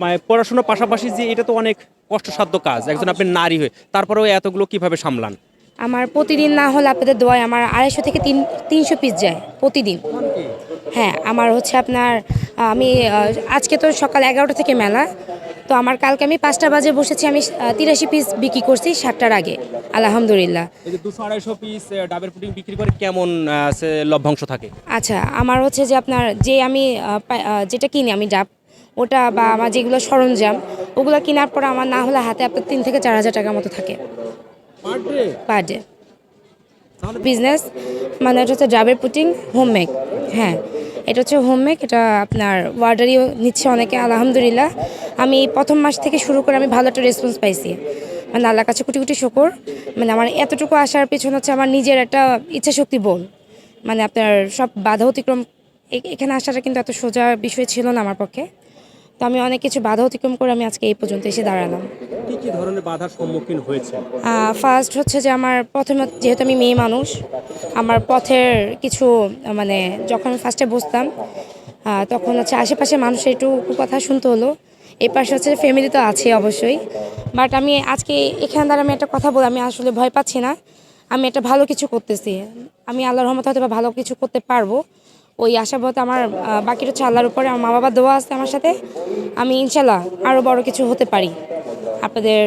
মানে পড়াশোনার পাশাপাশি যে এটা তো অনেক কষ্টসাধ্য কাজ একজন আপনি নারী হয়ে তারপরেও এতগুলো কীভাবে সামলান? আমার প্রতিদিন না হলে আপনাদের দোয়ায় আমার আড়াইশো থেকে তিন তিনশো পিস যায় প্রতিদিন। হ্যাঁ আমার হচ্ছে আপনার আমি আজকে তো সকাল এগারোটা থেকে মেলা তো আমার কালকে আমি পাঁচটা বাজে বসেছি আমি তিরাশি পিস বিক্রি করছি সাতটার আগে আলহামদুলিল্লাহ। দুশো আড়াইশো পিস ডাবের পুডিং বিক্রি করে কেমন লভ্যাংশ থাকে? আচ্ছা আমার হচ্ছে যে আপনার যে আমি যেটা কিনি আমি ডাব ওটা বা আমার যেগুলো সরঞ্জাম ওগুলো কেনার পর আমার না হলে হাতে আপনার তিন থেকে চার হাজার টাকার মতো থাকে। পার ডে বিজনেস মানে এটা হচ্ছে ডাবের পুটিং হোমমেক হ্যাঁ এটা হচ্ছে হোমমেক এটা আপনার ওয়ার্ডারিও নিচ্ছে অনেকে আলহামদুলিল্লাহ। আমি প্রথম মাস থেকে শুরু করে আমি ভালো একটা রেসপন্স পাইছি। মানে আল্লাহর কাছে কোটি কোটি শকর। মানে আমার এতটুকু আসার পেছনে হচ্ছে আমার নিজের একটা ইচ্ছা শক্তি বল মানে আপনার সব বাধা অতিক্রম এখানে আসাটা কিন্তু এত সোজা বিষয় ছিল না আমার পক্ষে। তো আমি অনেক কিছু বাধা অতিক্রম করে আমি আজকে এই পর্যন্ত এসে দাঁড়ালাম। কি কি ধরনের বাধার সম্মুখীন হয়েছে? ফার্স্ট হচ্ছে যে আমার প্রথমে যেহেতু আমি মেয়ে মানুষ আমার পথের কিছু মানে যখন ফার্স্টে বসতাম তখন হচ্ছে আশেপাশে মানুষের একটু কথা শুনতে হলো। এই পাশে হচ্ছে ফ্যামিলি তো আছে অবশ্যই। বাট আমি আজকে এখানে দ্বারা আমি একটা কথা বলি আমি আসলে ভয় পাচ্ছি না। আমি একটা ভালো কিছু করতেছি। আমি আল্লাহর রহমত হয়তো বা ভালো কিছু করতে পারব। ওই আশাবত আমার বাকিটা হচ্ছে আল্লাহর উপরে, আমার মা বাবার দোয়া আছে আমার সাথে। আমি ইনশাল্লাহ আরও বড় কিছু হতে পারি। আপনাদের